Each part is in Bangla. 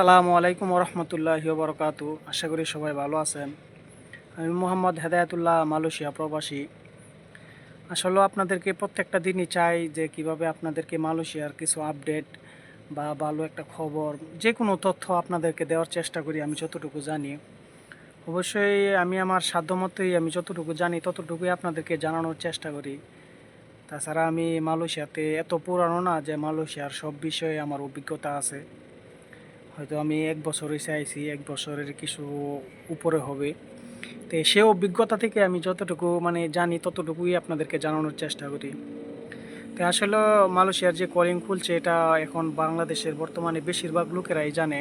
আসসালামু আলাইকুম রহমতুল্লাহ বরকাতু আশা করি সবাই ভালো আছেন। আমি মোহাম্মদ হেদায়তুল্লাহ মালয়েশিয়া প্রবাসী। আসলে আপনাদেরকে প্রত্যেকটা দিনই চাই যে কীভাবে আপনাদেরকে মালয়েশিয়ার কিছু আপডেট বা ভালো একটা খবর, যে কোনো তথ্য আপনাদেরকে দেওয়ার চেষ্টা করি, আমি যতটুকু জানি। অবশ্যই আমি আমার সাধ্যমতোই আমি যতটুকু জানি, ততটুকুই আপনাদেরকে জানানোর চেষ্টা করি। তাছাড়া আমি মালয়েশিয়াতে এত পুরানো না যে মালয়েশিয়ার সব বিষয়ে আমার অভিজ্ঞতা আছে। হয়তো আমি এক বছর এসে আইছি, এক বছরের কিছু উপরে হবে। তো সে অভিজ্ঞতা থেকে আমি যতটুকু মানে জানি, ততটুকুই আপনাদেরকে জানানোর চেষ্টা করি। তো আসলে মালয়েশিয়ার যে কলিং খুলছে, এটা এখন বাংলাদেশের বর্তমানে বেশিরভাগ লোকেরাই জানে।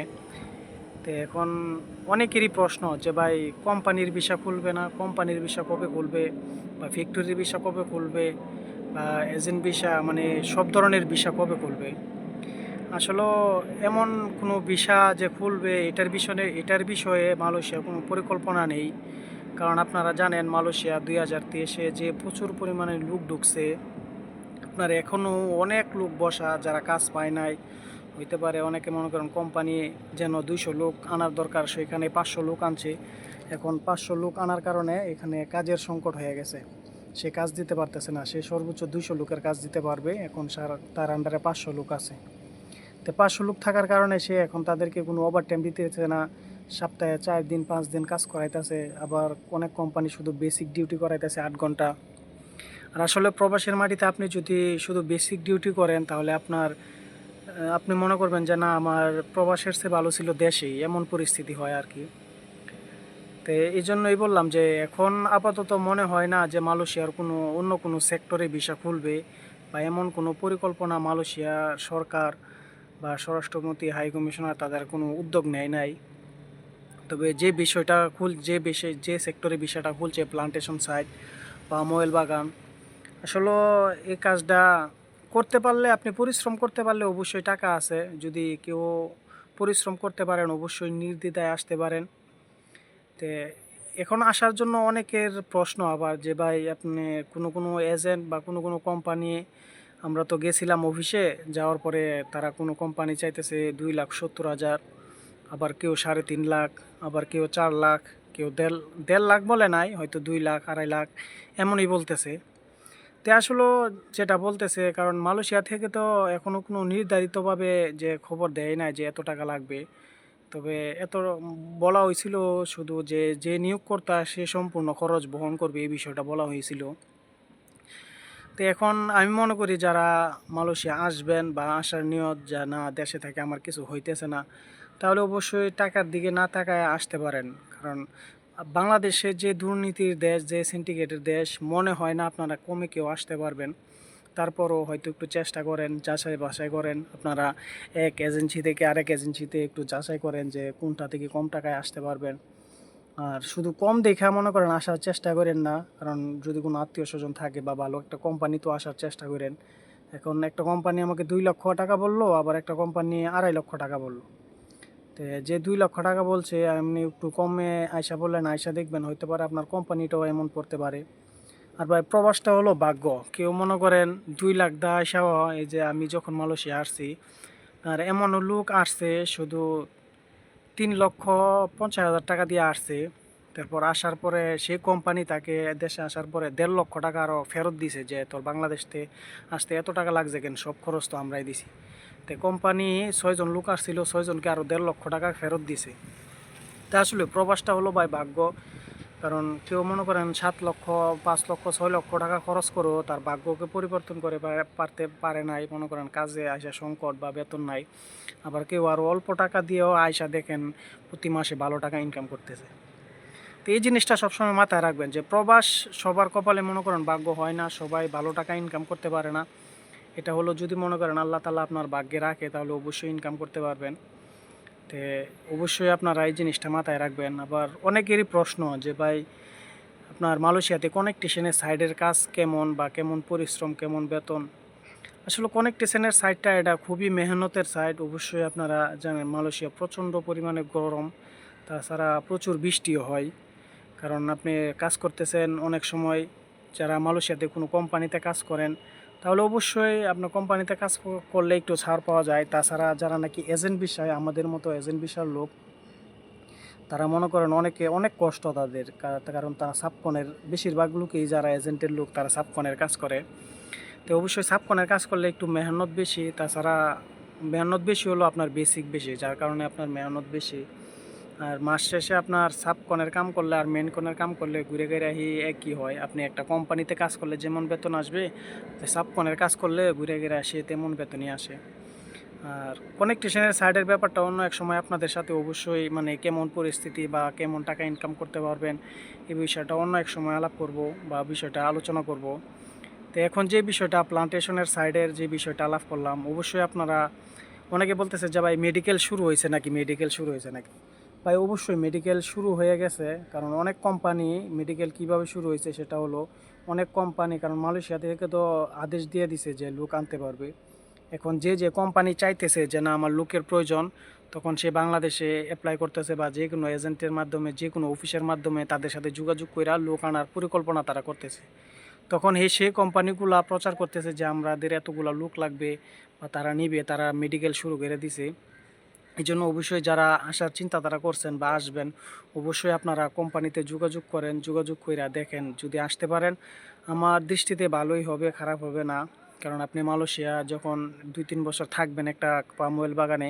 তো এখন অনেকেরই প্রশ্ন যে, ভাই, কোম্পানির ভিসা খুলবে না? কোম্পানির ভিসা কবে খুলবে? বা ফ্যাক্টরির ভিসা কবে খুলবে? বা এজেন্ট ভিসা মানে সব ধরনের ভিসা কবে খুলবে? আসলে এমন কোনো ভিসা যে খুলবে, এটার বিষয়ে এটার বিষয়ে মালয়েশিয়া কোনো পরিকল্পনা নেই। কারণ আপনারা জানেন, মালয়েশিয়া দুই হাজার তেইশে যে প্রচুর পরিমাণে লোক ঢুকছে, আপনার এখনও অনেক লোক বসা, যারা কাজ পায় নাই। হইতে পারে অনেকে মনে করেন কোম্পানি যেন দুইশো লোক আনার দরকার, সেখানে পাঁচশো লোক আনছে। এখন পাঁচশো লোক আনার কারণে এখানে কাজের সংকট হয়ে গেছে। সে কাজ দিতে পারতেছে না, সে সর্বোচ্চ দুইশো লোকের কাজ দিতে পারবে। এখন তার আন্ডারে পাঁচশো লোক আছে। তো পাঁচশো লোক থাকার কারণে সে এখন তাদেরকে কোনো ওভার টাইম দিতেছে না। সপ্তাহে চার দিন, পাঁচ দিন কাজ করাইতেছে। আবার অনেক কোম্পানি শুধু বেসিক ডিউটি করাইতেছে আট ঘণ্টা। আর আসলে প্রবাসের মাটিতে আপনি যদি শুধু বেসিক ডিউটি করেন, তাহলে আপনার আপনি মনে করবেন যে না, আমার প্রবাসের চেয়ে ভালো ছিল দেশেই। এমন পরিস্থিতি হয় আর কি। তো এই জন্যই বললাম যে, এখন আপাতত মনে হয় না যে মালয়েশিয়ার কোনো, অন্য কোনো সেক্টরে ভিসা খুলবে, বা এমন কোনো পরিকল্পনা মালয়েশিয়া সরকার বা স্বরাষ্ট্রমন্ত্রী, হাই কমিশনার তাদের কোনো উদ্যোগ নেয় নাই। তবে যে বিষয়টা খুল, যে বিষয়, যে সেক্টরে বিষয়টা খুলছে, প্লান্টেশন সাইট বা ময়েল বাগান, আসলে এই কাজটা করতে পারলে, আপনি পরিশ্রম করতে পারলে অবশ্যই টাকা আছে। যদি কেউ পরিশ্রম করতে পারেন, অবশ্যই নির্দ্বিধায় আসতে পারেন। তো এখন আসার জন্য অনেকের প্রশ্ন আবার যে, ভাই, আপনি কোনো কোনো এজেন্ট বা কোনো কোনো কোম্পানি আমরা তো গেছিলাম অফিসে, যাওয়ার পরে তারা কোনো কোম্পানি চাইতেছে দুই লাখ সত্তর হাজার, আবার কেউ সাড়ে তিন লাখ, আবার কেউ চার লাখ, কেউ দেড় দেড় লাখ বলে নাই, হয়তো দুই লাখ, আড়াই লাখ, এমনই বলতেছে। তে আসলে যেটা বলতেছে, কারণ মালয়েশিয়া থেকে তো এখনও কোনো নির্ধারিতভাবে যে খবর দেয় না যে এত টাকা লাগবে, তবে এত বলা হয়েছিল শুধু যে যে নিয়োগকর্তা সে সম্পূর্ণ খরচ বহন করবে, এই বিষয়টা বলা হয়েছিল। তো এখন আমি মনে করি যারা মালয়েশিয়া আসবেন বা আসার নিয়ত যা না দেশে থেকে আমার কিছু হইতেছে না, তাহলে অবশ্যই টাকার দিকে না তাকায় আসতে পারেন। কারণ বাংলাদেশে যে দুর্নীতির দেশ, যে সিন্ডিকেটের দেশ, মনে হয় না আপনারা কমে কেউ আসতে পারবেন। তারপরও হয়তো একটু চেষ্টা করেন, যাচাই বাছাই করেন। আপনারা এক এজেন্সি থেকে আরেক এজেন্সিতে একটু যাচাই করেন যে কোনটা থেকে কম টাকায় আসতে পারবেন। আর শুধু কম দেখে মনে করেন আসার চেষ্টা করেন না, কারণ যদি কোনো আত্মীয় স্বজন থাকে বা ভালো একটা কোম্পানি তো আসার চেষ্টা করেন। এখন একটা কোম্পানি আমাকে দুই লক্ষ টাকা বলল, আবার একটা কোম্পানি আড়াই লক্ষ টাকা বলল। তো যে দুই লক্ষ টাকা বলছে আপনি একটু কমে আয়সা বললেন আয়সা দেখবেন হইতে পারে আপনার কোম্পানিটাও এমন পড়তে পারে। আর ভাই, প্রবাসটা হলো ভাগ্য। কেউ মনে করেন দুই লাখ দা আয়সাও এই যে আমি যখন মালয়েশিয়া আসছি, আর এমন লোক আসছে, শুধু তিন লক্ষ পঞ্চাশ হাজার টাকা দিয়ে আসছে। তারপর আসার পরে সেই কোম্পানি তাকে দেশে আসার পরে দেড় লক্ষ টাকা আরও ফেরত দিছে যে, তোর বাংলাদেশতে আসতে এত টাকা লাগছে কেন? সব খরচ তো আমরাই দিছি। তো কোম্পানি ছয়জন লোক আসছিল, ছয়জনকে আরও দেড় লক্ষ টাকা ফেরত দিছে। তা আসলে প্রবাসটা হলো ভাই ভাগ্য। কারণ কেউ মনে করেন সাত লক্ষ, পাঁচ লক্ষ, ছয় লক্ষ টাকা খরচ করেও তার ভাগ্যকে পরিবর্তন করে পারতে পারে নাই। মনে করেন কাজে আয়সা সংকট বা বেতন নাই। আবার কেউ আরও অল্প টাকা দিয়েও আয়সা দেখেন প্রতি মাসে ভালো টাকা ইনকাম করতেছে। তো এই জিনিসটা সবসময় মাথায় রাখবেন যে প্রবাস সবার কপালে মনে করেন ভাগ্য হয় না, সবাই ভালো টাকা ইনকাম করতে পারে না। এটা হলো যদি মনে করেন আল্লাহ তালা আপনার ভাগ্যে রাখে, তাহলে অবশ্যই ইনকাম করতে পারবেন। তে অবশ্যই আপনারা এই জিনিসটা মাথায় রাখবেন। আবার অনেকেরই প্রশ্ন যে, ভাই, আপনার মালয়েশিয়াতে কনেকটেশনের সাইডের কাজ কেমন বা কেমন পরিশ্রম, কেমন বেতন? আসলে কনেকটেশনের সাইডটা এটা খুবই মেহনতের সাইড অবশ্যই আপনারা জানেন মালয়েশিয়া প্রচণ্ড পরিমাণে গরম, তাছাড়া প্রচুর বৃষ্টিও হয়। কারণ আপনি কাজ করতেছেন অনেক সময়, যারা মালয়েশিয়াতে কোনো কোম্পানিতে কাজ করেন তাহলে অবশ্যই আপনার কোম্পানিতে কাজ করলে একটু ছাড় পাওয়া যায়। তাছাড়া যারা নাকি এজেন্ট বিষয়, আমাদের মতো এজেন্ট বিষয়ের লোক, তারা মনে করেন অনেকে অনেক কষ্ট তাদের কারণ তারা সাবকনের বেশিরভাগ লোকই যারা এজেন্টের লোক, তারা সাবকনের কাজ করে। তো অবশ্যই সাবকনের কাজ করলে একটু মেহনত বেশি। তাছাড়া মেহনত বেশি হলো আপনার বেসিক বেশি, যার কারণে আপনার মেহনত বেশি। আর মাস শেষে আপনার সাবকনের কাম করলে আর মেন কনের কাম করলে ঘুরে ঘুরে হি একই হয়। আপনি একটা কোম্পানিতে কাজ করলে যেমন বেতন আসবে সাবকনের কাজ করলে ঘুরে ঘুরে আসে তেমন বেতনই আসে। আর কানেকটেশনের সাইডের ব্যাপারটা অন্য এক সময় আপনাদের সাথে অবশ্যই মানে কেমন পরিস্থিতি বা কেমন টাকা ইনকাম করতে পারবেন এই বিষয়টা অন্য এক সময় আলাপ করব বা বিষয়টা আলোচনা করব। তো এখন যে বিষয়টা প্লান্টেশনের সাইডের যে বিষয়টা আলাপ করলাম, অবশ্যই আপনারা, অনেকে বলতেছে যে ভাই মেডিকেল শুরু হয়েছে নাকি? মেডিকেল শুরু হয়েছে নাকি? ভাই, অবশ্যই মেডিকেল শুরু হয়ে গেছে, কারণ অনেক কোম্পানি মেডিকেল কীভাবে শুরু হয়েছে সেটা হলো অনেক কোম্পানি কারণ মালয়েশিয়া থেকে তো আদেশ দিয়ে দিছে যে লোক আনতে পারবে। এখন যে যে কোম্পানি চাইতেছে যে না, আমার লোকের প্রয়োজন, তখন সে বাংলাদেশে অ্যাপ্লাই করতেছে বা যে কোনো এজেন্টের মাধ্যমে, যে কোনো অফিসের মাধ্যমে তাদের সাথে যোগাযোগ করে লোক আনার পরিকল্পনা তারা করতেছে। তখন এই সেই কোম্পানিগুলা প্রচার করতেছে যে, আমাদের এতগুলা লোক লাগবে বা তারা নিবে, তারা মেডিকেল শুরু করে দিছে। এই জন্য অবশ্যই যারা আসার চিন্তা তারা করছেন বা আসবেন, অবশ্যই আপনারা কোম্পানিতে যোগাযোগ করেন, যোগাযোগ কইরা দেখেন, যদি আসতে পারেন, আমার দৃষ্টিতে ভালোই হবে, খারাপ হবে না। কারণ আপনি মালয়েশিয়া যখন দুই তিন বছর থাকবেন একটা পাম অয়েল বাগানে,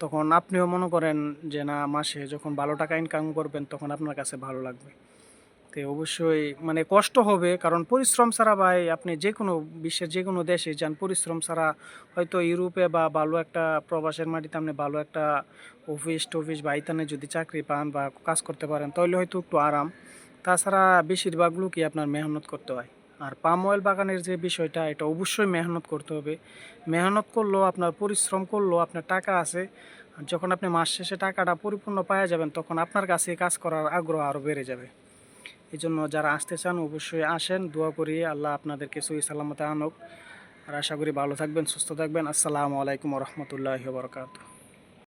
তখন আপনিও মনে করেন যে না, মাসে যখন ভালো টাকা ইনকাম করবেন, তখন আপনার কাছে ভালো লাগবে। তো অবশ্যই মানে কষ্ট হবে, কারণ পরিশ্রম ছাড়া ভাই আপনি যে কোনো বিশ্বের যে কোনো দেশে যান, পরিশ্রম ছাড়া হয়তো ইউরোপে বা ভালো একটা প্রবাসের মাটিতে আপনি ভালো একটা অফিস টফিস বা ইতানে যদি চাকরি পান বা কাজ করতে পারেন, তাহলে হয়তো একটু আরাম। তাছাড়া বেশিরভাগ লোকই আপনার মেহনত করতে হয়। আর পাম অয়েল বাগানের যে বিষয়টা, এটা অবশ্যই মেহনত করতে হবে। মেহনত করলেও আপনার পরিশ্রম করলেও আপনার টাকা আছে যখন আপনি মাস শেষে টাকাটা পরিপূর্ণ পাওয়া যাবেন, তখন আপনার কাছে কাজ করার আগ্রহ আরও বেড়ে যাবে। এই জন্য যারা আসতে চান অবশ্যই আসেন। দোয়া করি আল্লাহ আপনাদেরকে সই সালামতে আনুক। আর আশা করি ভালো থাকবেন, সুস্থ থাকবেন। আসসালামু আলাইকুম রহমতুল্লাহ বরকাত